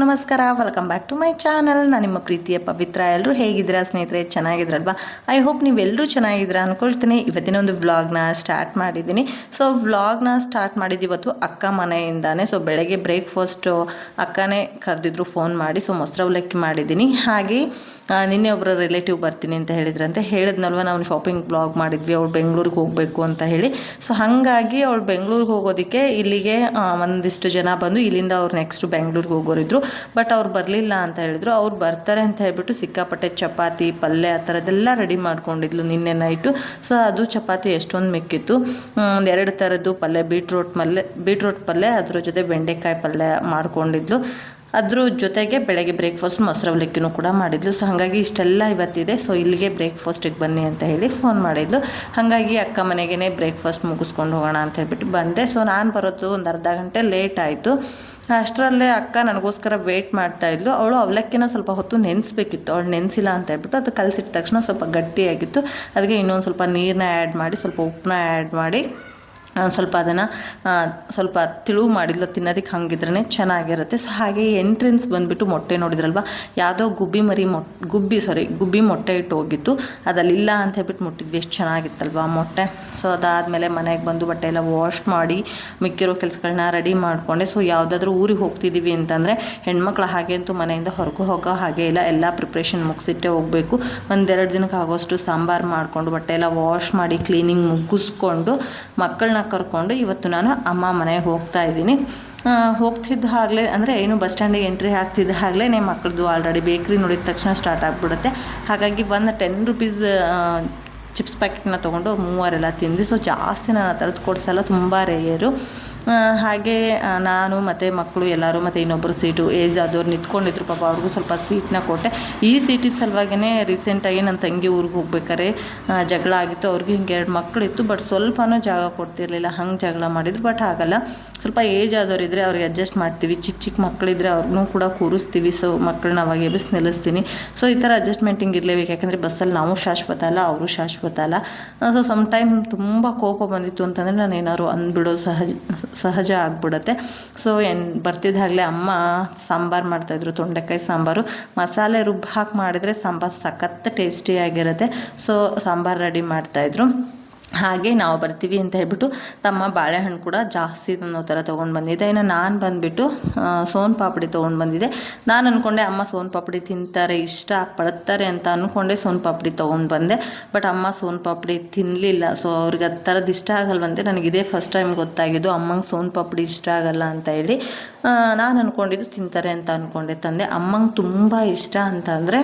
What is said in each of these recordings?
ನಮಸ್ಕಾರ. Welcome back to my channel ನಾನು ನಿಮ್ಮ ಪ್ರೀತಿಯ ಪವಿತ್ರ. ಎಲ್ಲರೂ ಹೇಗಿದ್ದೀರಾ ಸ್ನೇಹಿತರೆ? ಚೆನ್ನಾಗಿದ್ರಲ್ವಾ? ಐ ಹೋಪ್ ನೀವೆಲ್ಲರೂ ಚೆನ್ನಾಗಿದ್ದೀರಾ ಅಂದ್ಕೊಳ್ತೀನಿ ಇವತ್ತಿನ ಒಂದು ವ್ಲಾಗ್ನ ಸ್ಟಾರ್ಟ್ ಮಾಡಿದ್ದೀನಿ. ಸೊ ವ್ಲಾಗ್ನ ಸ್ಟಾರ್ಟ್ ಮಾಡಿದ್ದು ಇವತ್ತು ಅಕ್ಕ ಮನೆಯಿಂದಾನೆ. ಸೊ ಬೆಳಗ್ಗೆ ಬ್ರೇಕ್ಫಾಸ್ಟು ಅಕ್ಕನೇ ಕರೆದಿದ್ರು ಫೋನ್ ಮಾಡಿ. ಸೊ ಮೊಸರು ಅವಲಕ್ಕಿ ಮಾಡಿದ್ದೀನಿ. ಹಾಗೆ ನಿನ್ನೆ ಒಬ್ಬರ ರಿಲೇಟಿವ್ ಬರ್ತೀನಿ ಅಂತ ಹೇಳಿದ್ರಂತೆ. ಹೇಳಿದ್ನಲ್ವ ನಾವು ಶಾಪಿಂಗ್ ಬ್ಲಾಗ್ ಮಾಡಿದ್ವಿ, ಅವ್ಳು ಬೆಂಗಳೂರಿಗೆ ಹೋಗಬೇಕು ಅಂತ ಹೇಳಿ. ಸೊ ಹಾಗಾಗಿ ಅವಳು ಬೆಂಗಳೂರಿಗೆ ಹೋಗೋದಕ್ಕೆ ಇಲ್ಲಿಗೆ ಒಂದಿಷ್ಟು ಜನ ಬಂದು ಇಲ್ಲಿಂದ ಅವ್ರು ನೆಕ್ಸ್ಟ್ ಬೆಂಗಳೂರಿಗೆ ಹೋಗೋರಿದ್ರು. ಬಟ್ ಅವ್ರು ಬರಲಿಲ್ಲ ಅಂತ ಹೇಳಿದ್ರು. ಅವ್ರು ಬರ್ತಾರೆ ಅಂತ ಹೇಳಿಬಿಟ್ಟು ಸಿಕ್ಕಾಪಟ್ಟೆ ಚಪಾತಿ, ಪಲ್ಯ ಆ ಥರದ್ದೆಲ್ಲ ರೆಡಿ ಮಾಡ್ಕೊಂಡಿದ್ಲು ನಿನ್ನೆ ನೈಟು ಸೊ ಅದು ಚಪಾತಿ ಎಷ್ಟೊಂದು ಮಿಕ್ಕಿತ್ತು. ಒಂದು ಎರಡು ಥರದ್ದು ಪಲ್ಯ ಬೀಟ್ರೋಟ್ ಪಲ್ಯ ಬೀಟ್ರೋಟ್ ಪಲ್ಯ, ಅದ್ರ ಜೊತೆ ಬೆಂಡೆಕಾಯಿ ಪಲ್ಯ ಮಾಡ್ಕೊಂಡಿದ್ಲು. ಅದ್ರ ಜೊತೆಗೆ ಬೆಳಗ್ಗೆ ಬ್ರೇಕ್ಫಾಸ್ಟ್ ಮೊಸರು ಅವಲಕ್ಕಿನೂ ಕೂಡ ಮಾಡಿದ್ಲು. ಸೊ ಹಾಗಾಗಿ ಇಷ್ಟೆಲ್ಲ ಇವತ್ತಿದೆ. ಸೊ ಇಲ್ಲಿಗೆ ಬ್ರೇಕ್ಫಾಸ್ಟಿಗೆ ಬನ್ನಿ ಅಂತ ಹೇಳಿ ಫೋನ್ ಮಾಡಿದ್ಲು. ಹಾಗಾಗಿ ಅಕ್ಕ ಮನೆಗೇ ಬ್ರೇಕ್ಫಾಸ್ಟ್ ಮುಗಿಸ್ಕೊಂಡು ಹೋಗೋಣ ಅಂತ ಹೇಳ್ಬಿಟ್ಟು ಬಂದೆ. ಸೊ ನಾನು ಬರೋದು ಒಂದು ಅರ್ಧ ಗಂಟೆ ಲೇಟ್ ಆಯಿತು. ಅಷ್ಟರಲ್ಲೇ ಅಕ್ಕ ನನಗೋಸ್ಕರ ವೇಟ್ ಮಾಡ್ತಾ ಇದ್ಲು. ಅವಳು ಅವಲಕ್ಕಿನ ಸ್ವಲ್ಪ ಹೊತ್ತು ನೆನೆಸ್ಬೇಕಿತ್ತು. ಅವಳು ನೆನೆಸಿಲ್ಲ ಅಂತ ಹೇಳ್ಬಿಟ್ಟು ಅದು ಕಲಸಿಟ್ಟ ತಕ್ಷಣ ಸ್ವಲ್ಪ ಗಟ್ಟಿಯಾಗಿತ್ತು. ಅದಕ್ಕೆ ಇನ್ನೊಂದು ಸ್ವಲ್ಪ ನೀರನ್ನ ಆ್ಯಡ್ ಮಾಡಿ, ಸ್ವಲ್ಪ ಉಪ್ಪನ್ನ ಆ್ಯಡ್ ಮಾಡಿ ಸ್ವಲ್ಪ ಅದನ್ನು ಸ್ವಲ್ಪ ತಿಳುವು ಮಾಡಿದ್ಲು, ತಿನ್ನೋದಕ್ಕೆ ಹಾಗಿದ್ರೆ ಚೆನ್ನಾಗಿರುತ್ತೆ. ಸೊ, ಹಾಗೆ ಎಂಟ್ರೆನ್ಸ್ ಬಂದುಬಿಟ್ಟು ಮೊಟ್ಟೆ ನೋಡಿದ್ರಲ್ವ? ಯಾವುದೋ ಗುಬ್ಬಿ ಮರಿ ಮೊಟ್, ಗುಬ್ಬಿ, ಸಾರಿ, ಗುಬ್ಬಿ ಮೊಟ್ಟೆ ಇಟ್ಟು ಹೋಗಿತ್ತು. ಅದಲ್ಲಿಲ್ಲ ಅಂತ ಹೇಳ್ಬಿಟ್ಟು ಮುಟ್ಟಿದ್ವಿ. ಎಷ್ಟು ಚೆನ್ನಾಗಿತ್ತಲ್ವ ಮೊಟ್ಟೆ. ಸೊ, ಅದಾದಮೇಲೆ ಮನೆಗೆ ಬಂದು ಬಟ್ಟೆ ಎಲ್ಲ ವಾಶ್ ಮಾಡಿ, ಮಿಕ್ಕಿರೋ ಕೆಲಸಗಳನ್ನ ರೆಡಿ ಮಾಡಿಕೊಂಡೆ. ಸೊ, ಯಾವುದಾದ್ರೂ ಊರಿಗೆ ಹೋಗ್ತಿದ್ದೀವಿ ಅಂತಂದರೆ, ಹೆಣ್ಮಕ್ಳು ಹಾಗೆ ಅಂತೂ ಮನೆಯಿಂದ ಹೊರಗೂ ಹೋಗೋ ಹಾಗೆ ಇಲ್ಲ. ಎಲ್ಲ ಪ್ರಿಪ್ರೇಷನ್ ಮುಗಿಸಿಟ್ಟೆ ಹೋಗಬೇಕು. ಒಂದೆರಡು ದಿನಕ್ಕೆ ಆಗೋಷ್ಟು ಸಾಂಬಾರು ಮಾಡಿಕೊಂಡು ಬಟ್ಟೆ ಎಲ್ಲ ವಾಶ್ ಮಾಡಿ ಕ್ಲೀನಿಂಗ್ ಮುಗಿಸ್ಕೊಂಡು ಮಕ್ಕಳನ್ನ ಕರ್ಕೊಂಡು ಇವತ್ತು ನಾನು ಅಮ್ಮ ಮನೆಗೆ ಹೋಗ್ತಾ ಇದ್ದೀನಿ. ಹೋಗ್ತಿದ್ದ ಆಗಲೇ ಅಂದರೆ ಏನು ಬಸ್ ಸ್ಟ್ಯಾಂಡಿಗೆ ಎಂಟ್ರಿ ಆಗ್ತಿದ್ದ ಆಗಲೇ ಮಕ್ಕಳದು ಆಲ್ರೆಡಿ ಬೇಕ್ರಿ ನೋಡಿದ ತಕ್ಷಣ ಸ್ಟಾರ್ಟ್ ಆಗಿಬಿಡುತ್ತೆ. ಹಾಗಾಗಿ ಬಂದು ಟೆನ್ ರುಪೀಸ್ ಚಿಪ್ಸ್ ಪ್ಯಾಕೆಟ್ನ ತೊಗೊಂಡು ಮೂವರೆಲ್ಲ ತಿಂದು ಸೊ ಜಾಸ್ತಿ ನಾನು ಆ ಥರದ್ದು ಕೊಡ್ಸಲ್ಲ, ತುಂಬ ರೇಯರು ಹಾಗೆ ನಾನು ಮತ್ತು ಮಕ್ಕಳು ಎಲ್ಲರೂ ಮತ್ತು ಇನ್ನೊಬ್ಬರು ಸೀಟು, ಏಜ್ ಆದವ್ರು ನಿಂತ್ಕೊಂಡಿದ್ರು ಪಾಪ ಅವ್ರಿಗೂ ಸ್ವಲ್ಪ ಸೀಟ್ನ ಕೊಟ್ಟೆ. ಈ ಸೀಟಿನ ಸಲುವಾಗಿಯೇ ರೀಸೆಂಟಾಗಿ ನನ್ನ ತಂಗಿ ಊರಿಗೆ ಹೋಗ್ಬೇಕಾರೆ ಜಗಳ ಆಗಿತ್ತು. ಅವ್ರಿಗೆ ಹಿಂಗೆ ಎರಡು ಮಕ್ಕಳು ಇತ್ತು ಬಟ್ ಸ್ವಲ್ಪನೂ ಜಾಗ ಕೊಡ್ತಿರಲಿಲ್ಲ. ಹಂಗೆ ಜಗಳ ಮಾಡಿದ್ರು ಬಟ್ ಆಗಲ್ಲ ಸ್ವಲ್ಪ ಏಜ್ ಆದವರಿದ್ದರೆ ಅವ್ರಿಗೆ ಅಡ್ಜಸ್ಟ್ ಮಾಡ್ತೀವಿ. ಚಿಕ್ಕ ಚಿಕ್ಕ ಮಕ್ಕಳಿದ್ರೆ ಅವ್ರನ್ನೂ ಕೂಡ ಕೂರಿಸ್ತೀವಿ. ಸೊ ಮಕ್ಕಳನ್ನ ಅವಾಗ ಎಬ್ಬಿಸಿ ನಿಲ್ಲಿಸ್ತೀನಿ. ಸೊ ಈ ಥರ ಅಡ್ಜಸ್ಟ್ಮೆಂಟಿಂಗ್ ಇರಲೇಬೇಕು. ಯಾಕಂದರೆ ಬಸ್ಸಲ್ಲಿ ನಾವು ಶಾಶ್ವತ ಅಲ್ಲ, ಅವರು ಶಾಶ್ವತ ಅಲ್ಲ. ಸೊ ಸಮ್ ಟೈಮ್ ತುಂಬ ಕೋಪ ಬಂದಿತ್ತು ಅಂತಂದರೆ ನಾನು ಏನಾದ್ರು ಅಂದ್ಬಿಡೋ ಸಹಜ ಸಹಜ ಆಗ್ಬಿಡುತ್ತೆ. ಸೊ ಏನು ಬರ್ತಿದ್ದಾಗಲೇ ಅಮ್ಮ ಸಾಂಬಾರು ಮಾಡ್ತಾಯಿದ್ರು ತೊಂಡೆಕಾಯಿ ಸಾಂಬಾರು. ಮಸಾಲೆ ರುಬ್ಬಿ ಹಾಕಿ ಮಾಡಿದರೆ ಸಾಂಬಾರು ಸಖತ್ ಟೇಸ್ಟಿಯಾಗಿರುತ್ತೆ ಸೊ ಸಾಂಬಾರು ರೆಡಿ ಮಾಡ್ತಾಯಿದ್ರು ಹಾಗೆ ನಾವು ಬರ್ತೀವಿ ಅಂತ ಹೇಳ್ಬಿಟ್ಟು ತಮ್ಮ ಬಾಳೆಹಣ್ಣು ಕೂಡ ಜಾಸ್ತಿ ಅನ್ನೋ ಥರ ತೊಗೊಂಡು ಬಂದಿದ್ದೆ ಇನ್ನು ನಾನು ಬಂದುಬಿಟ್ಟು ಸೋನ್ ಪಾಪಡಿ ತೊಗೊಂಡು ಬಂದಿದ್ದೆ ನಾನು ಅಂದ್ಕೊಂಡೆ ಅಮ್ಮ ಸೋನ್ ಪಾಪಡಿ ತಿಂತಾರೆ, ಇಷ್ಟ ಪಡ್ತಾರೆ ಅಂತ ಅಂದ್ಕೊಂಡೆ ಸೋನ್ ಪಾಪಡಿ ತೊಗೊಂಡು ಬಂದೆ. ಬಟ್ ಅಮ್ಮ ಸೋನ್ ಪಾಪಡಿ ತಿನ್ನಲಿಲ್ಲ ಸೊ ಅವ್ರಿಗೆ ಆ ಥರದ್ದು ಇಷ್ಟ ಆಗಲ್ವಂತೆ. ನನಗೆ ಫಸ್ಟ್ ಟೈಮ್ ಗೊತ್ತಾಗಿದ್ದು ಅಮ್ಮಂಗೆ ಸೋನ್ ಪಾಪಡಿ ಇಷ್ಟ ಆಗಲ್ಲ ಅಂತ ಹೇಳಿ. ನಾನು ಅಂದ್ಕೊಂಡಿದ್ದು ತಿಂತಾರೆ ಅಂತ ಅಂದ್ಕೊಂಡೆ ತಂದೆ ಅಮ್ಮಂಗೆ ತುಂಬ ಇಷ್ಟ ಅಂತಂದರೆ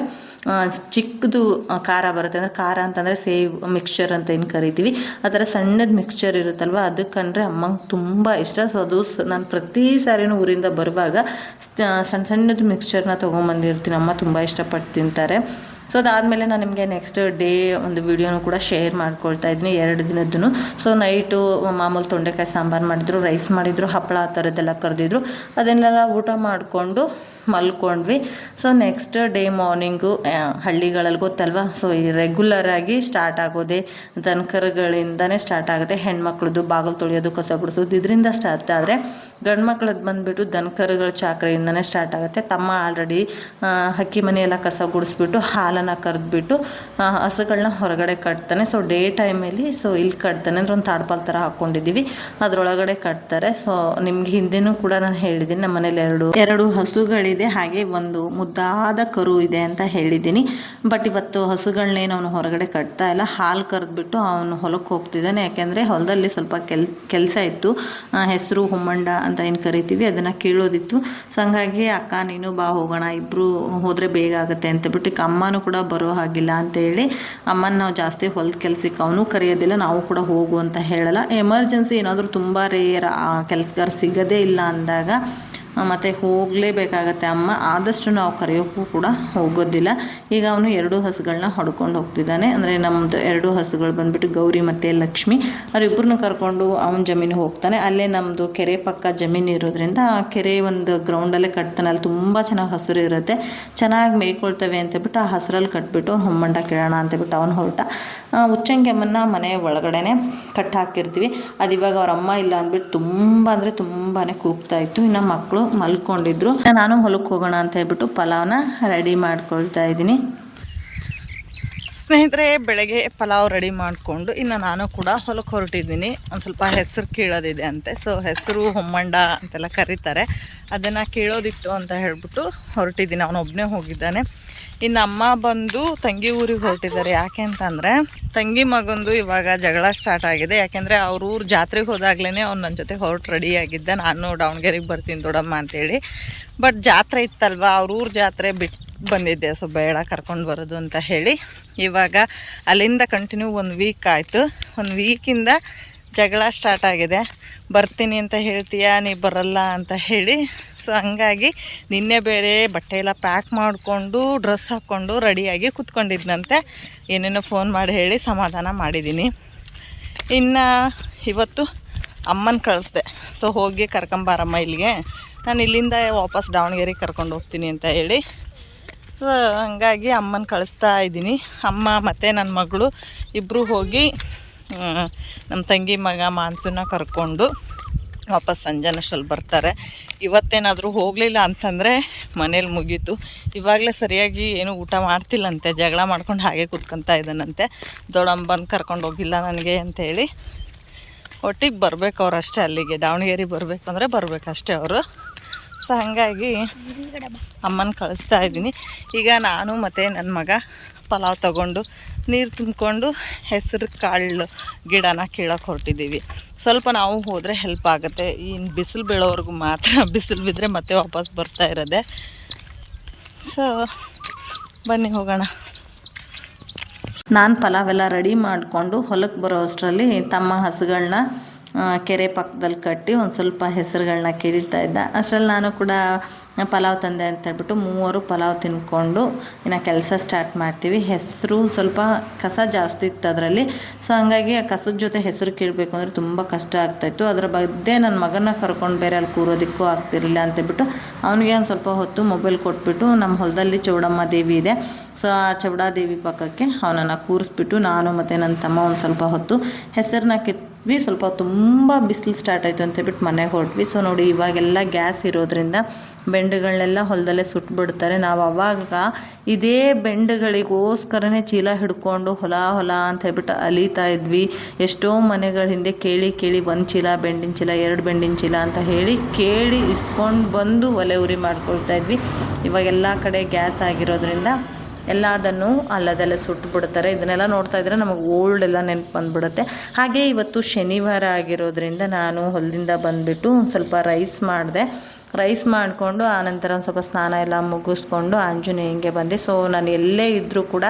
ಚಿಕ್ಕದು ಆ, ಖಾರ ಬರುತ್ತೆ ಅಂದರೆ ಖಾರ ಅಂತಂದರೆ ಸೇವ್ ಮಿಕ್ಸ್ಚರ್ ಅಂತ ಏನು ಕರಿತೀವಿ. ಆ ಥರ ಸಣ್ಣದ ಮಿಕ್ಸ್ಚರ್ ಇರುತ್ತಲ್ವ ಅದಕ್ಕೆ ಕಂಡ್ರೆ ಅಮ್ಮಂಗೆ ತುಂಬ ಇಷ್ಟ. ಸೊ ಅದು ನಾನು ಪ್ರತಿ ಸಾರಿನೂ ಊರಿಂದ ಬರುವಾಗ ಸಣ್ಣ ಸಣ್ಣದು ಮಿಕ್ಸ್ಚರ್ನ ತೊಗೊಂಬಂದಿರ್ತೀನಿ. ಅಮ್ಮ ತುಂಬ ಇಷ್ಟಪಟ್ಟು ತಿಂತಾರೆ. ಸೊ ಅದಾದಮೇಲೆ ನಾನು ನಿಮಗೆ ನೆಕ್ಸ್ಟ್ ಡೇ ಒಂದು ವಿಡಿಯೋನು ಕೂಡ ಶೇರ್ ಮಾಡ್ಕೊಳ್ತಾ ಇದ್ದೀನಿ ಎರಡು ದಿನದ್ದು ಸೊ ನೈಟು ಮಾಮೂಲು ತೊಂಡೆಕಾಯಿ ಸಾಂಬಾರು ಮಾಡಿದ್ರು ರೈಸ್ ಮಾಡಿದ್ರು, ಹಪ್ಪಳ ಆ ಥರದ್ದೆಲ್ಲ ಕರೆದಿದ್ರು. ಅದನ್ನೆಲ್ಲ ಊಟ ಮಾಡಿಕೊಂಡು ಮಲ್ಕೊಂಡ್ವಿ. ಸೊ ನೆಕ್ಸ್ಟ್ ಡೇ ಮಾರ್ನಿಂಗು ಹಳ್ಳಿಗಳಲ್ಲಿ ಗೊತ್ತಲ್ವಾ? ಸೊ ಈ ರೆಗ್ಯುಲರ್ ಆಗಿ ಸ್ಟಾರ್ಟ್ ಆಗೋದೆ, ದನಕರುಗಳಿಂದನೇ ಸ್ಟಾರ್ಟ್ ಆಗುತ್ತೆ. ಹೆಣ್ಮಕ್ಳದ್ದು, ಬಾಗಿಲು ತೊಳೆಯೋದು, ಕಸ ಬಿಡಿಸೋದು, ಇದರಿಂದ ಸ್ಟಾರ್ಟ್ ಆದರೆ ಗಂಡು ಮಕ್ಳದ್ದು ಬಂದುಬಿಟ್ಟು ದನಕರುಗಳ ಚಾಕ್ರೆಯಿಂದನೇ ಸ್ಟಾರ್ಟ್ ಆಗುತ್ತೆ. ತಮ್ಮ ಆಲ್ರೆಡಿ ಹಕ್ಕಿ ಮನೆಯೆಲ್ಲ ಕಸ ಗುಡಿಸ್ಬಿಟ್ಟು, ಹಾಲನ್ನು ಕರೆದ್ಬಿಟ್ಟು ಹಸುಗಳನ್ನ ಹೊರಗಡೆ ಕಟ್ತಾನೆ. ಸೊ ಡೇ ಟೈಮಲ್ಲಿ ಸೊ ಇಲ್ಲಿ ಕಟ್ತಾನೆ. ಅಂದ್ರೆ ಒಂದು ತಾಡ್ಪಾಲ್ ಥರ ಹಾಕ್ಕೊಂಡಿದ್ದೀವಿ ಅದರೊಳಗಡೆ ಕಟ್ತಾರೆ. ಸೊ ನಿಮ್ಗೆ ಹಿಂದೆನೂ ಕೂಡ ನಾನು ಹೇಳಿದ್ದೀನಿ ನಮ್ಮ ಮನೇಲಿ ಎರಡು ಎರಡು ಹಸುಗಳಿದೆ. ಹಾಗೆ ಒಂದು ಮುದ್ದಾದ ಕರು ಇದೆ ಅಂತ ಹೇಳಿದ್ದೀನಿ ಬಟ್ ಇವತ್ತು ಹಸುಗಳನ್ನೇನು ಅವನು ಹೊರಗಡೆ ಕಟ್ತಾ ಇಲ್ಲ. ಹಾಲು ಕರೆದ್ಬಿಟ್ಟು ಅವನು ಹೊಲಕ್ಕೆ ಹೋಗ್ತಿದ್ದಾನೆ. ಯಾಕೆಂದರೆ ಹೊಲದಲ್ಲಿ ಸ್ವಲ್ಪ ಕೆಲ್, ಕೆಲಸ ಇತ್ತು. ಹೆಸರು, ಹುಮ್ಮಂಡ ಅಂತ ಏನು ಕರಿತೀವಿ, ಅದನ್ನು ಕೇಳೋದಿತ್ತು. ಸೊ ಹಂಗಾಗಿ ಅಕ್ಕ, ನೀನು ಬಾ ಹೋಗೋಣ ಇಬ್ಬರು ಹೋದರೆ ಬೇಗ ಆಗುತ್ತೆ ಅಂತ ಬಿಟ್ಟು ಅಮ್ಮನೂ ಕೂಡ ಬರೋ ಹಾಗಿಲ್ಲ ಅಂತೇಳಿ ಅಮ್ಮನ ನಾವು ಜಾಸ್ತಿ ಹೊಲದ ಕೆಲಸಕ್ಕೆ ಅವನು ಕರೆಯೋದಿಲ್ಲ, ನಾವು ಕೂಡ ಹೋಗು ಅಂತ ಹೇಳಲ್ಲ. ಎಮರ್ಜೆನ್ಸಿ ಏನಾದರೂ ತುಂಬ ರೇರ್ ಕೆಲಸಗಾರ ಸಿಗೋದೇ ಇಲ್ಲ ಅಂದಾಗ ಮತ್ತು ಹೋಗಲೇಬೇಕಾಗತ್ತೆ ಅಮ್ಮ. ಆದಷ್ಟು ನಾವು ಕರೆಯೋಕ್ಕೂ ಕೂಡ ಹೋಗೋದಿಲ್ಲ. ಈಗ ಅವನು ಎರಡು ಹಸುಗಳನ್ನ ಹೊಡ್ಕೊಂಡು ಹೋಗ್ತಿದ್ದಾನೆ. ಅಂದರೆ ನಮ್ಮದು ಎರಡು ಹಸುಗಳು ಬಂದುಬಿಟ್ಟು ಗೌರಿ ಮತ್ತು ಲಕ್ಷ್ಮಿ. ಅವರಿಬ್ಬರನ್ನ ಕರ್ಕೊಂಡು ಅವನ ಜಮೀನು ಹೋಗ್ತಾನೆ. ಅಲ್ಲೇ ನಮ್ಮದು ಕೆರೆ ಪಕ್ಕ ಜಮೀನು ಇರೋದ್ರಿಂದ ಆ ಕೆರೆ ಒಂದು ಗ್ರೌಂಡಲ್ಲೇ ಕಟ್ತಾನೆ. ಅಲ್ಲಿ ತುಂಬ ಚೆನ್ನಾಗಿ ಹಸಿರು ಇರುತ್ತೆ. ಚೆನ್ನಾಗಿ ಮೇಯ್ಕೊಳ್ತವೆ ಅಂತೇಳ್ಬಿಟ್ಟು ಆ ಹಸಿರಲ್ಲಿ ಕಟ್ಬಿಟ್ಟು ಅವ್ನು ಹೊಮ್ಮಂಡ ಕೇಳೋಣ ಅಂತೇಳ್ಬಿಟ್ಟು ಅವನು ಹೊರಟ. ಉಚ್ಚಂಗೆಮ್ಮನ್ನ ಮನೆ ಒಳಗಡೆನೆ ಕಟ್ಟಾಕಿರ್ತೀವಿ ಅದು ಇವಾಗ ಅವ್ರ ಅಮ್ಮ ಇಲ್ಲ ಅಂದ್ಬಿಟ್ಟು ತುಂಬ ಅಂದರೆ ತುಂಬಾ ಕೂಗ್ತಾ ಇತ್ತು. ಇನ್ನು ಮಕ್ಕಳು ಮಲ್ಕೊಂಡಿದ್ರು. ನಾನು ಹೊಲಕ್ಕೆ ಹೋಗೋಣ ಅಂತ ಹೇಳ್ಬಿಟ್ಟು ಪಲಾವ್ನ ರೆಡಿ ಮಾಡ್ಕೊಳ್ತಾ ಇದ್ದೀನಿ. ಸ್ನೇಹಿತರೆ, ಬೆಳಗ್ಗೆ ಪಲಾವ್ ರೆಡಿ ಮಾಡಿಕೊಂಡು ಇನ್ನು ನಾನು ಕೂಡ ಹೊಲಕ್ಕೆ ಹೊರಟಿದ್ದೀನಿ. ಒಂದು ಸ್ವಲ್ಪ ಹೆಸರು ಕೀಳೋದಿದೆ ಅಂತೆ. ಸೊ ಹೆಸರು ಹೊಮ್ಮಂಡ ಅಂತೆಲ್ಲ ಕರೀತಾರೆ. ಅದನ್ನು ಕೀಳೋದಿತ್ತು ಅಂತ ಹೇಳ್ಬಿಟ್ಟು ಹೊರಟಿದ್ದೀನಿ. ಅವನೊಬ್ಬನೇ ಹೋಗಿದ್ದಾನೆ. ಇನ್ನು ಅಮ್ಮ ಬಂದು ತಂಗಿ ಊರಿಗೆ ಹೊರಟಿದ್ದಾರೆ. ಯಾಕೆ ಅಂತಂದರೆ, ತಂಗಿ ಮಗಂದು ಇವಾಗ ಜಗಳ ಸ್ಟಾರ್ಟ್ ಆಗಿದೆ. ಯಾಕೆಂದರೆ ಅವ್ರ ಊರು ಜಾತ್ರೆಗೆ ಹೋದಾಗ್ಲೇ ಅವ್ನು ನನ್ನ ಜೊತೆ ಹೊರಟು ರೆಡಿ ಆಗಿದ್ದೆ. ನಾನು ದಾವಣಗೆರೆಗೆ ಬರ್ತೀನಿ ದೊಡ್ಡಮ್ಮ ಅಂತೇಳಿ. ಬಟ್ ಜಾತ್ರೆ ಇತ್ತಲ್ವ? ಅವ್ರ ಊರು ಜಾತ್ರೆ ಬಿಟ್ಟು ಬಂದಿದ್ದೆ. ಸೊ ಬೇಡ, ಕರ್ಕೊಂಡು ಬರೋದು ಅಂತ ಹೇಳಿ. ಇವಾಗ ಅಲ್ಲಿಂದ ಕಂಟಿನ್ಯೂ ಒಂದು ವೀಕ್ ಆಯಿತು. ಒಂದು ವೀಕಿಂದ ಜಗಳ ಸ್ಟಾರ್ಟ್ ಆಗಿದೆ. ಬರ್ತೀನಿ ಅಂತ ಹೇಳ್ತೀಯಾ, ನೀ ಬರಲ್ಲ ಅಂತ ಹೇಳಿ. ಸೊ ಹಂಗಾಗಿ ನಿನ್ನೆ ಬೇರೆ ಬಟ್ಟೆ ಎಲ್ಲ ಪ್ಯಾಕ್ ಮಾಡಿಕೊಂಡು ಡ್ರೆಸ್ ಹಾಕ್ಕೊಂಡು ರೆಡಿಯಾಗಿ ಕೂತ್ಕೊಂಡಿದ್ದಂತೆ ಏನೇನೋ ಫೋನ್ ಮಾಡಿ ಹೇಳಿ ಸಮಾಧಾನ ಮಾಡಿದ್ದೀನಿ ಇನ್ನು ಇವತ್ತು ಅಮ್ಮನ ಕಳಿಸ್ದೆ. ಸೊ ಹೋಗಿ ಕರ್ಕೊಂಬಾರಮ್ಮ ಇಲ್ಲಿಗೆ. ನಾನು ಇಲ್ಲಿಂದ ವಾಪಸ್ ದಾವಣಗೆರೆಗೆ ಕರ್ಕೊಂಡು ಹೋಗ್ತೀನಿ ಅಂತ ಹೇಳಿ. ಸೊ ಹಂಗಾಗಿ ಅಮ್ಮನ ಕಳಿಸ್ತಾ ಇದ್ದೀನಿ ಅಮ್ಮ ಮತ್ತು ನನ್ನ ಮಗಳು ಇಬ್ಬರು ಹೋಗಿ ನಮ್ಮ ತಂಗಿ ಮಗ ಮಾನ್ಸೂನ ಕರ್ಕೊಂಡು ವಾಪಸ್ ಸಂಜೆನಷ್ಟಲ್ಲಿ ಬರ್ತಾರೆ. ಇವತ್ತೇನಾದರೂ ಹೋಗಲಿಲ್ಲ ಅಂತಂದರೆ ಮನೇಲಿ ಮುಗೀತು. ಇವಾಗಲೇ ಸರಿಯಾಗಿ ಏನು ಊಟ ಮಾಡ್ತಿಲ್ಲಂತೆ, ಜಗಳ ಮಾಡ್ಕೊಂಡು ಹಾಗೆ ಕೂತ್ಕೊತಾ ಇದ್ದಾನಂತೆ. ದೊಡ್ಡಮ್ಮ ಬಂದು ಕರ್ಕೊಂಡು ಹೋಗಿಲ್ಲ ನನಗೆ ಅಂತೇಳಿ. ಒಟ್ಟಿಗೆ ಬರಬೇಕು ಅವ್ರು ಅಷ್ಟೇ ಅಲ್ಲಿಗೆ. ದಾವಣಗೆರೆ ಬರಬೇಕು ಅಂದರೆ ಬರಬೇಕಷ್ಟೇ ಅವರು. ಸೊ ಹಾಗಾಗಿ ಅಮ್ಮನ ಕಳಿಸ್ತಾ ಇದ್ದೀನಿ. ಈಗ ನಾನು ಮತ್ತು ನನ್ನ ಮಗ ಪಲಾವ್ ತಗೊಂಡು ನೀರು ತುಂಬಿಕೊಂಡು ಹೆಸರು ಕಾಳು ಗಿಡನ ಕೀಳಕ್ಕೆ ಹೊರಟಿದ್ದೀವಿ ಸ್ವಲ್ಪ ನಾವು ಹೋದರೆ ಹೆಲ್ಪ್ ಆಗುತ್ತೆ. ಇನ್ನು ಬಿಸಿಲು ಬೀಳೋವರೆಗೂ ಮಾತ್ರ ಬಿಸಿಲು ಬಿದ್ದರೆ ಮತ್ತೆ ವಾಪಸ್ ಬರ್ತಾ ಇರೋದೆ. ಸೊ ಬನ್ನಿ ಹೋಗೋಣ. ನಾನು ಪಲಾವೆಲ್ಲ ರೆಡಿ ಮಾಡಿಕೊಂಡು ಹೊಲಕ್ಕೆ ಬರೋ ಅಷ್ಟರಲ್ಲಿ ತಮ್ಮ ಹಸುಗಳನ್ನ ಕೆರೆ ಪಕ್ಕದಲ್ಲಿ ಕಟ್ಟಿ ಒಂದು ಸ್ವಲ್ಪ ಹೆಸರುಗಳನ್ನ ಕೇಳ್ತಾ ಇದ್ದ. ಅಷ್ಟರಲ್ಲಿ ನಾನು ಕೂಡ ಪಲಾವ್ ತಂದೆ ಅಂತ ಹೇಳ್ಬಿಟ್ಟು ಮೂವರು ಪಲಾವ್ ತಿನ್ಕೊಂಡು ಇನ್ನು ಕೆಲಸ ಸ್ಟಾರ್ಟ್ ಮಾಡ್ತೀವಿ. ಹೆಸರು ಸ್ವಲ್ಪ ಕಸ ಜಾಸ್ತಿ ಇತ್ತು ಅದರಲ್ಲಿ. ಸೊ ಹಂಗಾಗಿ ಆ ಕಸದ ಜೊತೆ ಹೆಸರು ಕೇಳಬೇಕು ಅಂದರೆ ತುಂಬ ಕಷ್ಟ ಆಗ್ತಾಯಿತ್ತು ಅದರ ಬಗ್ಗೆ ನನ್ನ ಮಗನ ಕರ್ಕೊಂಡು ಬೇರೆ ಅಲ್ಲಿ ಕೂರೋದಕ್ಕೂ ಆಗ್ತಿರಲಿಲ್ಲ ಅಂತೇಳ್ಬಿಟ್ಟು ಅವನಿಗೆ ಒಂದು ಸ್ವಲ್ಪ ಹೊತ್ತು ಮೊಬೈಲ್ ಕೊಟ್ಬಿಟ್ಟು ನಮ್ಮ ಹೊಲದಲ್ಲಿ ಚೌಡಮ್ಮ ದೇವಿ ಇದೆ. ಸೊ ಆ ಚೌಡಾದೇವಿ ಪಕ್ಕಕ್ಕೆ ಅವನನ್ನು ಕೂರಿಸ್ಬಿಟ್ಟು ನಾನು ಮತ್ತು ನನ್ನ ತಮ್ಮ ಒಂದು ಸ್ವಲ್ಪ ಹೊತ್ತು ಹೆಸರನ್ನ ಕಿತ್ ಸ್ವಲ್ಪ ತುಂಬ ಬಿಸಿಲು ಸ್ಟಾರ್ಟ್ ಆಯಿತು ಅಂತ ಹೇಳ್ಬಿಟ್ಟು ಮನೆಗೆ ಹೊರಟ್ವಿ. ಸೊ ನೋಡಿ, ಇವಾಗೆಲ್ಲ ಗ್ಯಾಸ್ ಇರೋದ್ರಿಂದ ಬೆಂಡುಗಳನ್ನೆಲ್ಲ ಹೊಲದಲ್ಲೇ ಸುಟ್ಬಿಡ್ತಾರೆ. ನಾವು ಅವಾಗ ಇದೇ ಬೆಂಡುಗಳಿಗೋಸ್ಕರನೇ ಚೀಲ ಹಿಡ್ಕೊಂಡು ಹೊಲ ಹೊಲ ಅಂತ ಹೇಳ್ಬಿಟ್ಟು ಅಲೀತಾ ಇದ್ವಿ. ಎಷ್ಟೋ ಮನೆಗಳ ಹಿಂದೆ ಕೇಳಿ ಕೇಳಿ ಒಂದು ಚೀಲ, ಬೆಂಡಿನ ಚೀಲ, ಎರಡು ಬೆಂಡಿನ ಚೀಲ ಅಂತ ಹೇಳಿ ಕೇಳಿ ಇಸ್ಕೊಂಡು ಬಂದು ಒಲೆ ಉರಿ ಮಾಡ್ಕೊಳ್ತಾ ಇದ್ವಿ. ಇವಾಗೆಲ್ಲ ಕಡೆ ಗ್ಯಾಸ್ ಆಗಿರೋದ್ರಿಂದ ಎಲ್ಲದನ್ನು ಅಲ್ಲದೆಲ್ಲ ಸುಟ್ಟು ಬಿಡ್ತಾರೆ ಇದನ್ನೆಲ್ಲ ನೋಡ್ತಾ ಇದ್ರೆ ನಮಗೆ ಓಲ್ಡ್ ಎಲ್ಲ ನೆನಪು ಬಂದುಬಿಡುತ್ತೆ. ಹಾಗೆ ಇವತ್ತು ಶನಿವಾರ ಆಗಿರೋದ್ರಿಂದ ನಾನು ಹೊಲದಿಂದ ಬಂದುಬಿಟ್ಟು ಒಂದು ಸ್ವಲ್ಪ ರೈಸ್ ಮಾಡಿದೆ. ರೈಸ್ ಮಾಡಿಕೊಂಡು ಆನಂತರ ಒಂದು ಸ್ವಲ್ಪ ಸ್ನಾನ ಎಲ್ಲ ಮುಗಿಸ್ಕೊಂಡು ಆಂಜನೇಯಂಗೆ ಬಂದೆ. ಸೊ ನಾನು ಎಲ್ಲೇ ಇದ್ದರೂ ಕೂಡ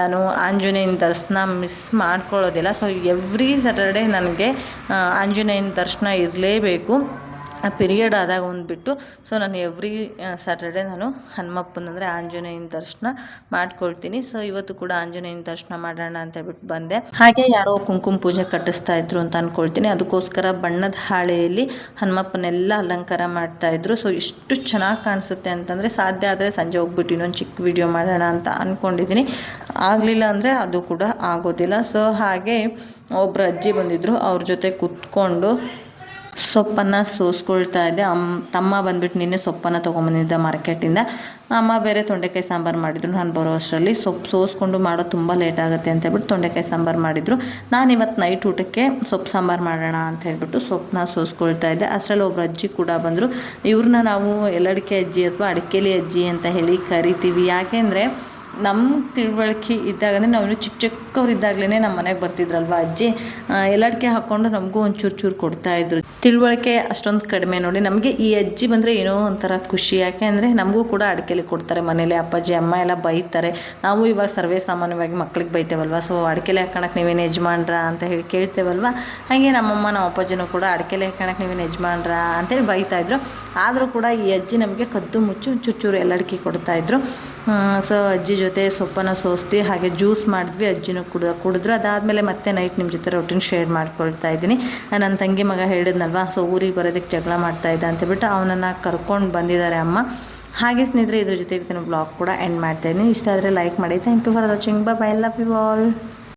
ನಾನು ಆಂಜನೇಯನ ದರ್ಶನ ಮಿಸ್ ಮಾಡ್ಕೊಳ್ಳೋದಿಲ್ಲ. ಸೊ ಎವ್ರಿ ಸ್ಯಾಟರ್ಡೆ ನನಗೆ ಆಂಜನೇಯನ ದರ್ಶನ ಇರಲೇಬೇಕು. ಆ ಪಿರಿಯಡ್ ಆದಾಗ ಒಂದು ಬಿಟ್ಟು ಸೊ ನಾನು ಎವ್ರಿ ಸ್ಯಾಟರ್ಡೆ ನಾನು ಹನುಮಪ್ಪನ ಅಂದರೆ ಆಂಜನೇಯನ ದರ್ಶನ ಮಾಡ್ಕೊಳ್ತೀನಿ. ಸೊ ಇವತ್ತು ಕೂಡ ಆಂಜನೇಯನ ದರ್ಶನ ಮಾಡೋಣ ಅಂತ ಹೇಳ್ಬಿಟ್ಟು ಬಂದೆ. ಹಾಗೆ ಯಾರೋ ಕುಂಕುಮ ಪೂಜೆ ಕಟ್ಟಿಸ್ತಾ ಇದ್ರು ಅಂತ ಅಂದ್ಕೊಳ್ತೀನಿ ಅದಕ್ಕೋಸ್ಕರ ಬಣ್ಣದ ಹಾಳೆಯಲ್ಲಿ ಹನುಮಪ್ಪನೆಲ್ಲ ಅಲಂಕಾರ ಮಾಡ್ತಾ ಇದ್ರು. ಸೊ ಇಷ್ಟು ಚೆನ್ನಾಗಿ ಕಾಣಿಸುತ್ತೆ ಅಂತಂದರೆ ಸಾಧ್ಯ ಆದರೆ ಸಂಜೆ ಹೋಗ್ಬಿಟ್ಟು ಇನ್ನೊಂದು ಚಿಕ್ಕ ವಿಡಿಯೋ ಮಾಡೋಣ ಅಂತ ಅಂದ್ಕೊಂಡಿದ್ದೀನಿ ಆಗಲಿಲ್ಲ ಅಂದರೆ ಅದು ಕೂಡ ಆಗೋದಿಲ್ಲ. ಸೊ ಹಾಗೆ ಒಬ್ಬರು ಅಜ್ಜಿ ಬಂದಿದ್ದರು ಅವ್ರ ಜೊತೆ ಕುತ್ಕೊಂಡು ಸೊಪ್ಪನ್ನು ಸೋಸ್ಕೊಳ್ತಾ ಇದ್ದೆ. ಅಮ್ಮ ತಮ್ಮ ಬಂದ್ಬಿಟ್ಟು ನಿನ್ನೆ ಸೊಪ್ಪನ್ನು ತೊಗೊಂಬಂದಿದ್ದ ಮಾರ್ಕೆಟಿಂದ. ಅಮ್ಮ ಬೇರೆ ತೊಂಡೆಕಾಯಿ ಸಾಂಬಾರು ಮಾಡಿದ್ರು. ನಾನು ಬರೋ ಅಷ್ಟರಲ್ಲಿ ಸೊಪ್ಪು ಸೋಸ್ಕೊಂಡು ಮಾಡೋದು ತುಂಬ ಲೇಟ್ ಆಗುತ್ತೆ ಅಂತ ಹೇಳ್ಬಿಟ್ಟು ತೊಂಡೆಕಾಯಿ ಸಾಂಬಾರು ಮಾಡಿದ್ರು. ನಾನು ಇವತ್ತು ನೈಟ್ ಊಟಕ್ಕೆ ಸೊಪ್ಪು ಸಾಂಬಾರು ಮಾಡೋಣ ಅಂತ ಹೇಳ್ಬಿಟ್ಟು ಸೊಪ್ಪನ್ನ ಸೋಸ್ಕೊಳ್ತಾ ಇದ್ದೆ. ಅಷ್ಟರಲ್ಲಿ ಒಬ್ಬರು ಅಜ್ಜಿ ಕೂಡ ಬಂದರು. ಇವ್ರನ್ನ ನಾವು ಎಲ್ಲಡಿಕೆ ಅಜ್ಜಿ ಅಥವಾ ಅಡಿಕೆಲಿ ಅಜ್ಜಿ ಅಂತ ಹೇಳಿ ಕರಿತೀವಿ. ಯಾಕೆಂದರೆ ನಮ್ಮ ತಿಳುವಳಿಕೆ ಇದ್ದಾಗ ಅಂದರೆ ನಾವು ಚಿಕ್ಕ ಚಿಕ್ಕವರಿದ್ದಾಗಲೇ ನಮ್ಮ ಮನೆಗೆ ಬರ್ತಿದ್ರಲ್ವ ಅಜ್ಜಿ? ಎಲ್ಲಡಿಕೆ ಹಾಕ್ಕೊಂಡು ನಮಗೂ ಒಂದು ಚೂರು ಚೂರು ಕೊಡ್ತಾಯಿದ್ರು ತಿಳುವಳಿಕೆ ಅಷ್ಟೊಂದು ಕಡಿಮೆ ನೋಡಿ, ನಮಗೆ ಈ ಅಜ್ಜಿ ಬಂದರೆ ಏನೋ ಒಂಥರ ಖುಷಿ. ಯಾಕೆ ಅಂದರೆ ನಮಗೂ ಕೂಡ ಅಡಿಕೆಲಿ ಕೊಡ್ತಾರೆ ಮನೇಲಿ. ಅಪ್ಪಾಜಿ, ಅಮ್ಮ ಎಲ್ಲ ಬೈತಾರೆ. ನಾವು ಇವಾಗ ಸರ್ವೇ ಸಾಮಾನ್ಯವಾಗಿ ಮಕ್ಳಿಗೆ ಬೈತೇವಲ್ವ? ಸೊ ಅಡಿಕೆಲೆ ಹಾಕೋಣಕ್ಕೆ ನೀವೇನು ಯಜಮಾನ್ರ ಅಂತ ಹೇಳಿ ಕೇಳ್ತೇವಲ್ವ? ಹಾಗೆ ನಮ್ಮಮ್ಮ, ನಮ್ಮ ಅಪ್ಪಾಜಿನೂ ಕೂಡ ಅಡಿಕೆಲೆ ಹಾಕೋಣಕ್ಕೆ ನೀವೇನು ಯಜಮಾನ್ರ ಅಂತೇಳಿ ಬೈತಾಯಿದ್ರು ಆದರೂ ಕೂಡ ಈ ಅಜ್ಜಿ ನಮಗೆ ಕದ್ದು ಮುಚ್ಚು ಚುಚ್ಚೂರು ಎಲ್ಲಡಿಕೆ ಕೊಡ್ತಾಯಿದ್ರು ಸೊ ಅಜ್ಜಿ ಜೊತೆ ಸೊಪ್ಪನ್ನು ಸೋಸ್ತಿ ಹಾಗೆ ಜ್ಯೂಸ್ ಮಾಡಿದ್ವಿ, ಅಜ್ಜಿನೂ ಕುಡ ಕುಡಿದ್ರು. ಅದಾದಮೇಲೆ ಮತ್ತೆ ನೈಟ್ ನಿಮ್ಮ ಜೊತೆ ರೊಟೀನ್ ಶೇರ್ ಮಾಡ್ಕೊಳ್ತಾ ಇದ್ದೀನಿ. ನನ್ನ ತಂಗಿ ಮಗ ಹೇಳಿದ್ನಲ್ವಾ ಸೊ ಊರಿಗೆ ಬರೋದಕ್ಕೆ ಜಗಳ ಮಾಡ್ತಾ ಇದ್ದ ಅಂತೇಳ್ಬಿಟ್ಟು ಅವನನ್ನು ಕರ್ಕೊಂಡು ಬಂದಿದ್ದಾರೆ ಅಮ್ಮ. ಹಾಗೆ ಸ್ನೇಹಿತರೆ, ಇದ್ರ ಜೊತೆಗೆ ನಾನು ಬ್ಲಾಗ್ ಕೂಡ ಎಂಡ್ ಮಾಡ್ತಾಯಿದ್ದೀನಿ ಇಷ್ಟ ಆದರೆ ಲೈಕ್ ಮಾಡಿ. Thank you for watching bye bye love you all